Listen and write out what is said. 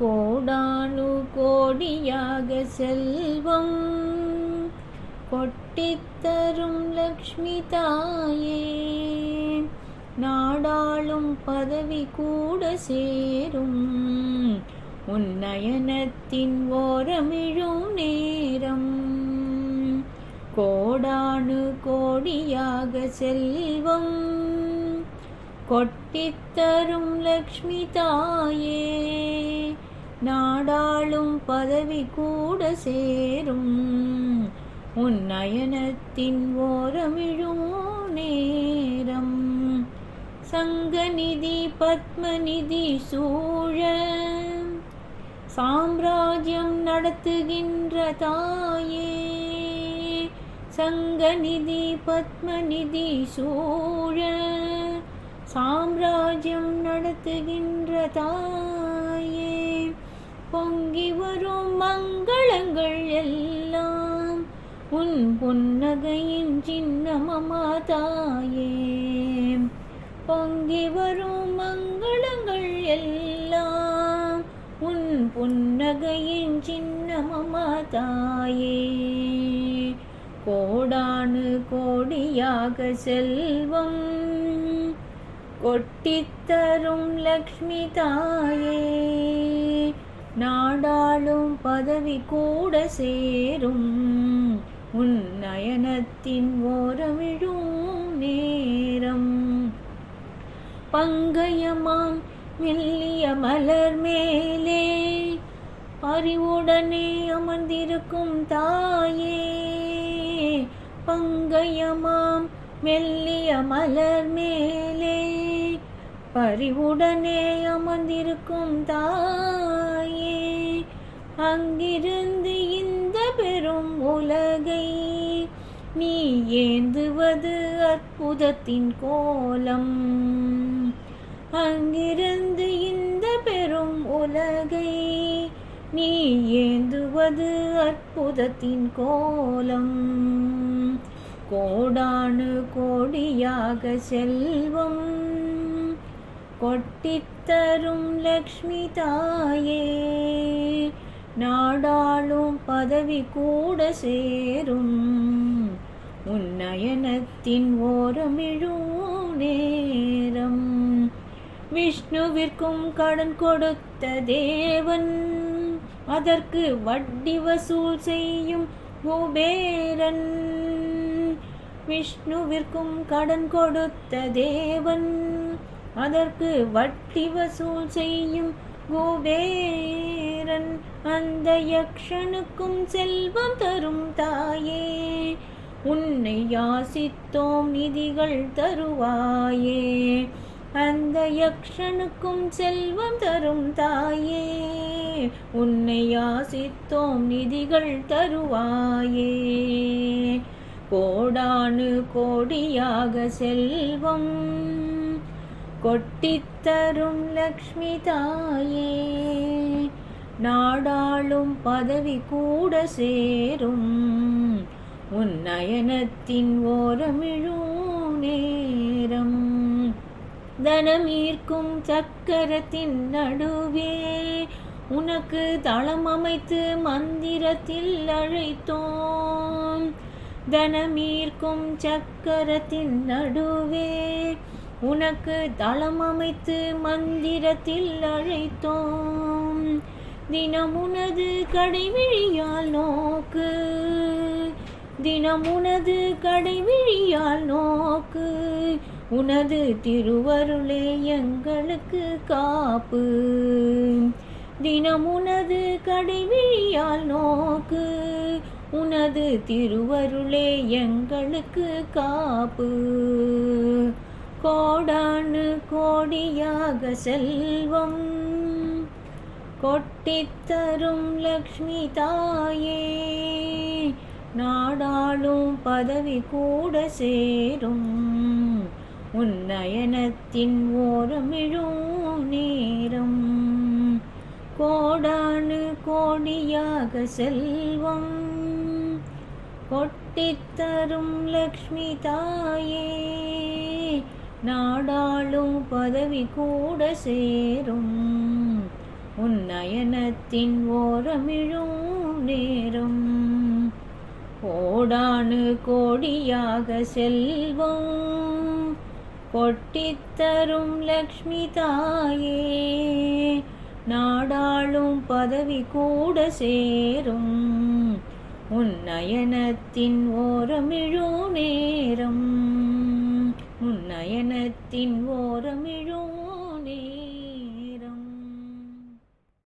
கோடானு கோடியாக செல்வம். கொட்டித்தரும் லக்ஷ்மி தாயே நாடாளும் பதவி கூட சேரும். உன்னயனத்தின் ஓரமிழும் நேரம். கோடானு கோடியாக செல்வம். கொட்டித்தரும் லக்ஷ்மி தாயே நாடாளும் பதவி கூட சேரும். உன் நயனத்தின் ஓரமிழும் நேரம். சங்கநிதி பத்மநிதி சூழ. சாம்ராஜ்யம் நடத்துகின்ற தாயே. சங்கநிதி பத்மநிதி சூழ. சாம்ராஜ்யம் நடத்துகின்ற தாயே. பொங்கி வரும் மங்களங்கள் எல்லாம். உன் புன்னகையின் சின்னமமா தாயே பொங்கி வரும் மங்களங்கள் எல்லாம். உன் புன்னகையின் சின்னமமா தாயே கோடானு கோடியாக செல்வம் கொட்டித்தரும் லக்ஷ்மி தாயே. நாடாளும் பதவி கூட சேரும். உன் நயனத்தின் ஓரமிழும் நேரம். பங்கயமாம் மெல்லிய மலர் மேலே. அறிவுடனே அமர்ந்திருக்கும் தாயே. பங்கயமாம் மெல்லிய மலர் மேலே. பறிவுடனே அமர்ந்திருக்கும் தாயே அங்கிருந்து இந்த பெரும் உலகை நீ ஏந்துவது அற்புதத்தின் கோலம். அங்கிருந்து இந்த பெரும் உலகை நீ ஏந்துவது அற்புதத்தின் கோலம். கோடானு கோடியாக செல்வம் கொட்டித்தரும் லக்ஷ்மி தாயே. நாடாளும் பதவி கூட சேரும். உன்னயனத்தின் ஓரமிழும் நேரம். விஷ்ணுவிற்கும் கடன் கொடுத்த தேவன் அதற்கு வட்டி வசூல் செய்யும் குபேரன். விஷ்ணுவிற்கும் கடன் கொடுத்த தேவன் அதற்கு வட்டி வசூல் செய்யும் குபேரன் அந்த யக்ஷனுக்கும் செல்வம் தரும் தாயே. உன்னை யாசித்தோம் நிதிகள் தருவாயே. அந்த யக்ஷனுக்கும் செல்வம் தரும் தாயே. உன்னை யாசித்தோம் நிதிகள் தருவாயே. கோடானு கோடியாக செல்வம். கொட்டித்தரும் லக்ஷ்மி தாயே நாடாளும் பதவி கூட சேரும். உன் நயனத்தின் ஓரமிழும் நேரம். தனம் ஈர்க்கும் சக்கரத்தின் நடுவே உனக்கு தளம் அமைத்து மந்திரத்தில் அழைத்தோம். தனமீர்க்கும் சக்கரத்தின் நடுவே உனக்கு தளம் அமைத்து மந்திரத்தில் அழைத்தோம். தினமுனது கடைவிழியால் நோக்கு. தினமுனது கடைவிழியால் நோக்கு. உனது திருவருளே எங்களுக்கு காப்பு. தினமுனது கடைவிழியால் நோக்கு. உனது திருவருளே எங்களுக்கு காப்பு. கோடானு கோடியாக செல்வம். கொட்டித்தரும் லக்ஷ்மி தாயே நாடாளும் பதவி கூட சேரும். உன்னயனத்தின் ஓரமிழும் நேரம். கோடானு கோடியாக செல்வம். கொட்டித்தரும் லக்ஷ்மி தாயே நாடாளும் பதவி கூட சேரும். உன் நயனத்தின் ஓரமிழும் நேரம். கோடானு கோடியாக செல்வம். கொட்டித்தரும் லக்ஷ்மி தாயே. நாடாளும் பதவி கூட சேரும். உன் நயனத்தின் ஓரமிழோ நேரம். உன்னயனத்தின் ஓரமிழும்